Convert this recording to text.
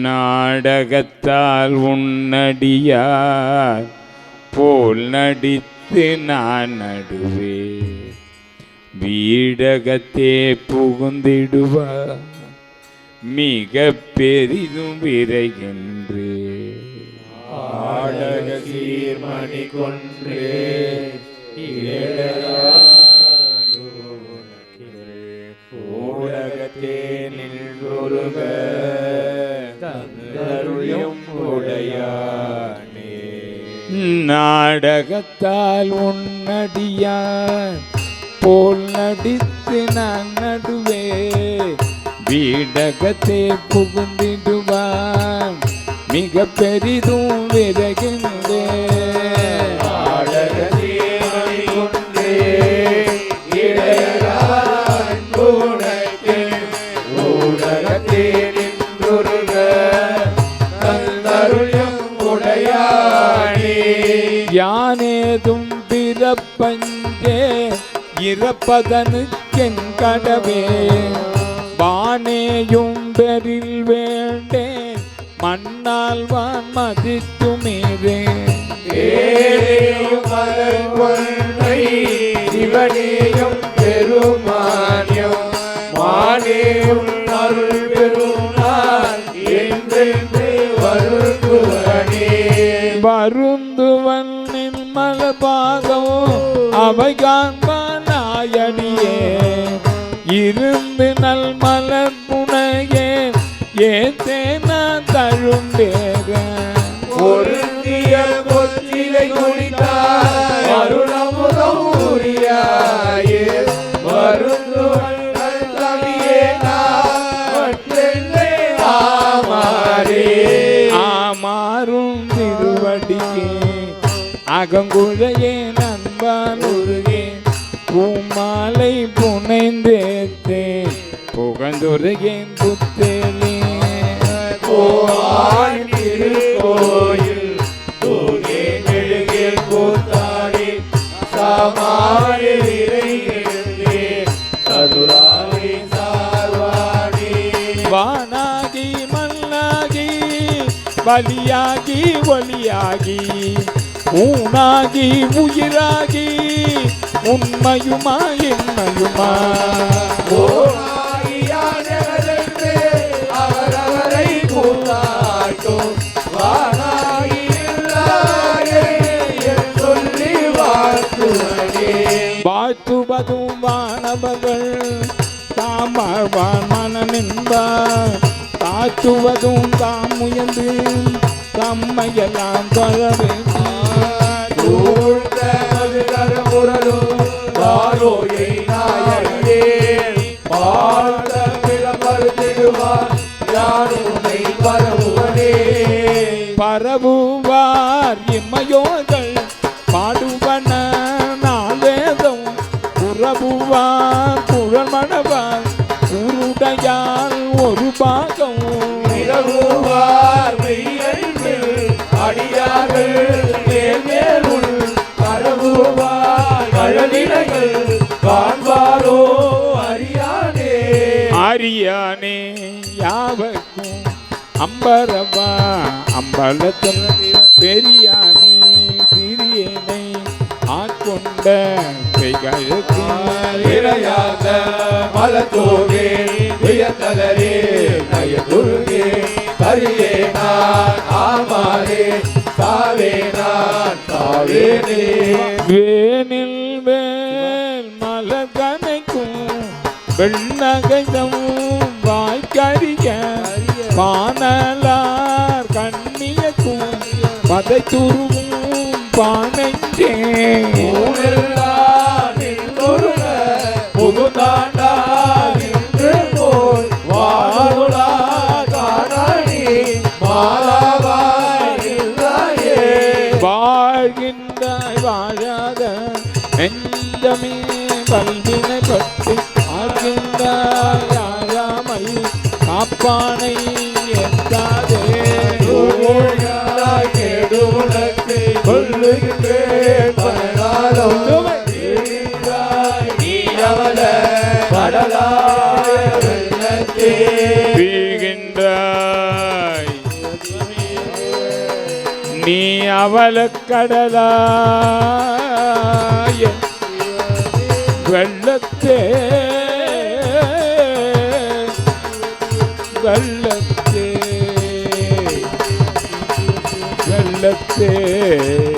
நாடகத்தால் உன்னடியார் போல் நடித்து நான் நடுவே வீடகத்தே புகுந்திடுவார் மிக பெரிதும் விரைகின்றே. ஆடக சீர்மணி கொன்றே நின்றொருக தந்தருளும் உடையானே. நாடகத்தால் உன்னடியார் போல் நடித்து நான் நடுவே. வீடகத்தை புகுந்திடுவான் மிக பெரிதும் விரைகின்றே யானேதும் பிறப்பஞ்சே இறப்பதனுக்கென் கடவே. வானேயும் பெரில் வேண்டேன் மண்ணால் வான் கொன்றை சிவனேயும் பெருமானியம். மானேயும் அருள் பெருமான் என்றென்று வருந்துவனே. திருவண்ணின் மலபாகம் அவை காண்பானாயடியே இருந்து நல் மலர் புனையே ஏத்தேனா தழுந்தேற ஒரு கொச்சிலை கொடி அகங்குழையே நண்பான் உருகே பூமாலை புனைந்தேத்தே புகந்துருகேன் புத்தேலே. கோவான் திருக்கோயில் தூகே மெழுகே கூத்தாடி சாமாரி விரைகின்றே சதுராணி சார்வாணி வானாகி மல்லாகி பலியாகி ஒலியாகி ஊனாகி உயிராகி உண்மையுமா ஓராகியானவரென்று அவரவரை கூத்தாட்டும். வாழ்த்துவதும் வானவர்கள் தாமாழ்வான் மனநின்பார் தாத்துவதும் தாம் முயன்று தம்மையெல்லாம் தொழ வேண்டி பரவுவார் இம்மையோர்கள் பாடுவன நாவேதம். புறவுவார் குழல் மணவார் உருடையால் ஒரு பாகம் ஆரியானே யாவர்க்கும் அம்பரவா அம்பலத்தில் பெரியானே சிறியனை ஆட்கொண்ட பெய்களுக்கு இறையாத மலத்தோகே வெண்ணகைதம் வாய்க்கறிய பானலார் கண்ணியக்கும் பதை துருவும் பானைஞ்சே. ஊரெல்லாம் நின்று போய் வாழுலா காணி வாழ்கின்றாய் வாழாத எந்தமே பல்வினை காப்பானை எத்தாதே ஊழலாய் கேடு உனக்கு கொள்ளுகின்றேன். பலகாலம் நீ அவல கடலாய் வீகின்றாய் நீ அவலக்கடலாய வெள்ளத்தே. வெள்ளத்தே வெள்ளத்தே.